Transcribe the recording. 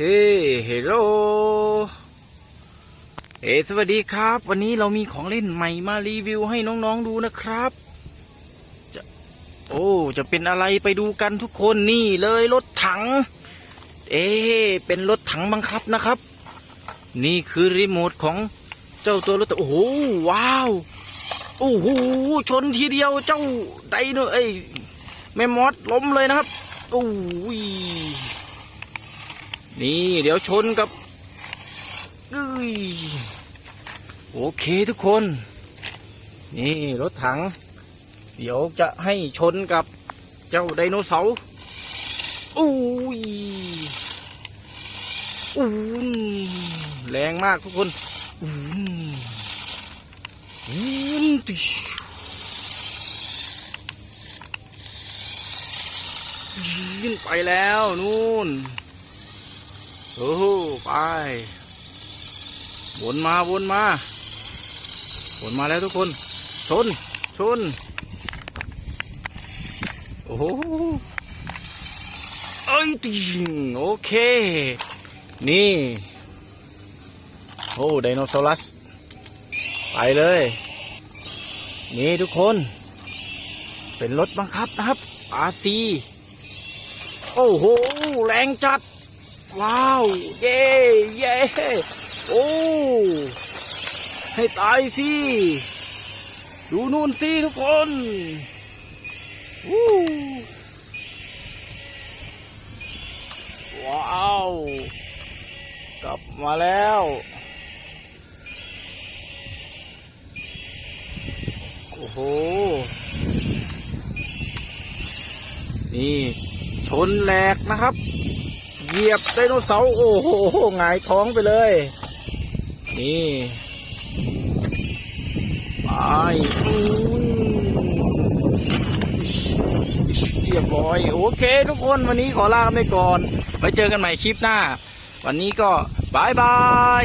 เฮ้เฮลโลเฮ้สวัสดีครับ วันนี้เรามีของเล่นใหม่มารีวิวให้น้องๆดูนะครับจะโอ้จะเป็นอะไรไปดูกันทุกคนนี่เลยรถถัง เอ๊เป็นรถถังบังคับนะครับ นี่คือรีโมทของเจ้าตัวรถโอ้โหว้าวโอ้โหชนทีเดียวเจ้าไดโนเอ้ยแม่มอสล้มเลยนะครับโอ้ย นี่เดี๋ยวชนกับโอเคทุกคน นี่รถถัง เดี๋ยวจะให้ชนกับเจ้าไดโนเสาร์อุ้ยอู้แรงมากทุกคนอู้อู้ติชยินไปแล้วนู่น โอ้โหไปวนมาวนมาวนมาแล้วทุกคน ชน ชน โอ้โหเอ้ยติงโอเค นี่ โอ้ไดโนเสารัสไปเลย นี่ทุกคน เป็นรถบังคับนะครับอาซีโอ้โห แรงจัด ว้าว เย่เย่โอ้ให้ตายสิ ดูนู่นสิทุกคนวู้ว้าว กลับมาแล้วโอ้โห นี่ ชนแหลกนะครับ เหยียบไดโนเสาร์โอ้โหหงายท้องไปเลย นี่ไปอุ้ยเรียบร้อย โอเค ทุกคนวันนี้ขอลาไปก่อน ไว้เจอกันใหม่คลิปหน้า วันนี้ก็บายบาย